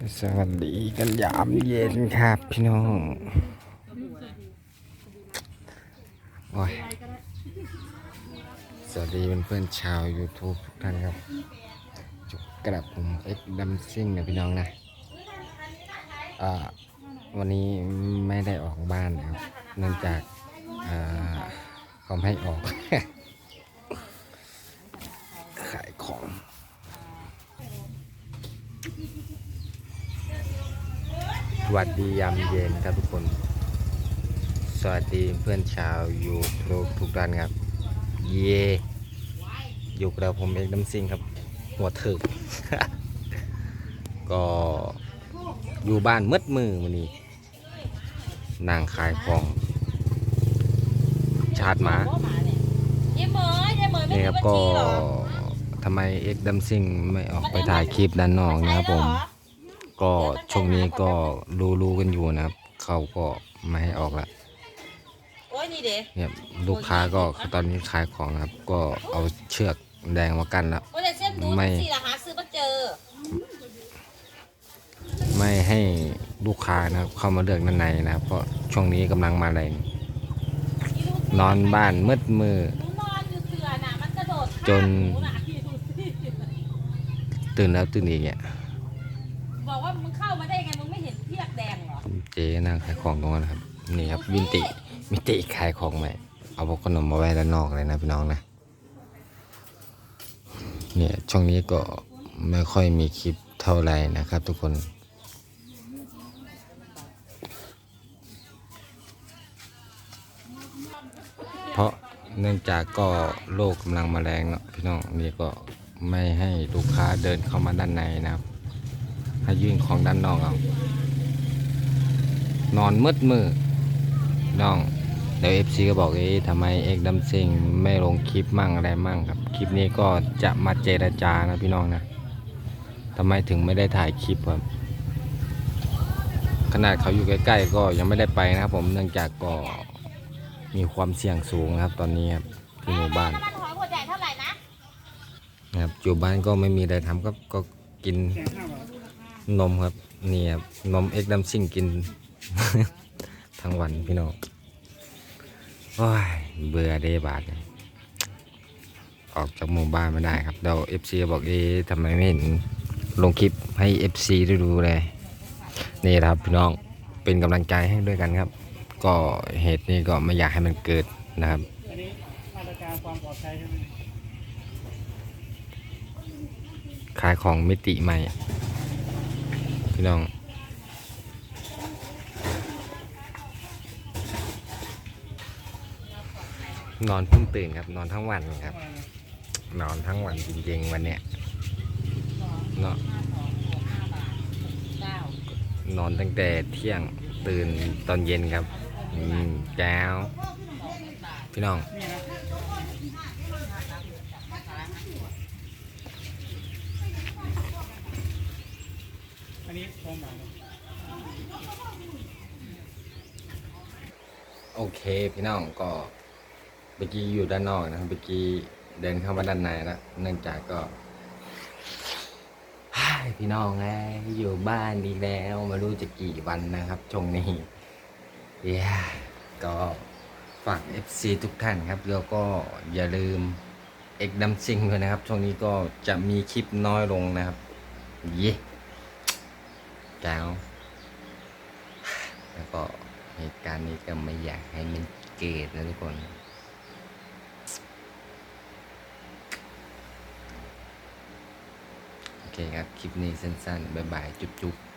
สวัสดีกันยามเย็นครับพี่น้องโอ้ยสวัสดีเพื่อนๆชาว YouTube ทุกท่านครับจุกกระผมเอ็กดัมซิ่งนะพี่น้องนะอ่าวันนี้ไม่ได้ออกบ้านนะครับ เนื่องจากอ่าเขาให้ออก ขายของ วัสดียามเย็นครับทุกคน สวัสดีเพื่อนชาวยูทูบทุกท่านครับ เย่อยู่กับเราผมเอกน้ำซิงครับ หัวถึก ก็อยู่บ้านมืดมือวันนี้ นางขายของ ชาร์จหมาเย้เหมยเย้เหมยไม่นี่มีครับบัญก็ชีเหรอทำไมเอกดัมซิงไม่ออกไปถ่ายคลิปด้านนอกนะครับผม ก็ช่วงนี้ก็รู้ๆกันอยู่นะครับ เขาก็ไม่ให้ออกละโอ้ยนี่เด็เนี่ยลูกค้าก็ตอนนี้ขายของนะครับ ก็เอาเชือกแดงมากั้นแล้วโอ้ยแต่เส้นดูไม่ สิละหาซื้อมาเจอไม่ให้ลูกค้านะครับ เข้ามาเลือกด้านในนะครับ เพราะช่วงนี้กำลังมาแรงนอนบ้านมืดมือ หนูนอนอยู่เสือน่ะมันกระโดดจนข้ามหนูน่ะพี่ดูสิตื่นแล้วตื่นอีกเนี่ย เจ๊นั่งขายของตรงนั้นครับ นี่ครับวินติวินติขายของใหม่ เอาพวกขนมมาไว้ด้านนอกเลยนะพี่น้องนะ เนี่ยช่วงนี้ก็ไม่ค่อยมีคลิปเท่าไหร่นะครับทุกคนเพราะเนื่องจากก็โลกกำลังมาแรงเนาะพี่น้องนี่ก็ไม่ให้ลูกค้าเดินเข้ามาด้านในนะครับ ให้ยื่นของด้านนอกเอา นอนมืดมือน้องเดี๋ยวเอฟซีก็บอกเอ๊ะทำไมเอกดัมซิงไม่ลงคลิปมั่งอะไรมั่งครับ คลิปนี้ก็จะมาเจรจานะพี่น้องนะทำไมถึงไม่ได้ถ่ายคลิปครับขนาดเขาอยู่ใกล้ๆก็ยังไม่ได้ไปนะครับ ผมเนื่องจากก็มีความเสี่ยงสูงนะครับ ตอนนี้ครับที่หมู่บ้านน้ำมันหอยขวใหญ่เท่าไหร่นะครับอยู่บ้านก็ไม่มีอะไรทำก็ก็กินนมครับนี่ครับนมเอ็กดัมซิงกิน ทั้งวันพี่น้องโอ้ยเบื่อเดบาดออกจากหมู่บ้านไม่ได้ครับเดี๋ยวเอฟซีบอกเอ๊ะทำไมไม่เห็นลงคลิปให้เอฟซีได้ดูเลยนี่นะครับพี่น้องเป็นกำลังใจให้ด้วยกันครับ ก็เหตุนี้ก็ไม่อยากให้มันเกิดนะครับอันนี้มาตรการความปลอดภัยใช่ไหมขายของมิติใหม่ พี่น้อง นอนเพิ่งตื่นครับ นอนทั้งวันครับ นอนทั้งวันจริงๆวันเนี้ยเนาะนอนตั้งแต่เที่ยงตื่นตอนเย็นครับอืมแก้วพี่น้องอันนี้โครงหนังโอเค พี่น้องก็ มื่อกี้อยู่ด้านนอกนะครับเมื่อกี้เดินเข้ามาด้านในแล้วเนื่องจากก็พี่น้องไงอยู่บ้านดีแล้วไม่รู้จะกี่วันนะครับช่วงนี้เย้ก็ฝาก FC ทุกท่านครับแล้วก็อย่าลืมเอกดัมซิงด้วยนะครับ ช่วงนี้ก็จะมีคลิปน้อยลงนะครับ เย้แก้วแล้วก็เหตุการณ์นี้ก็ไม่อยากให้มันเกิดนะทุกคน โอ เคครับ คลิปนี้สั้นๆ บ๊ายบาย จุ๊บๆ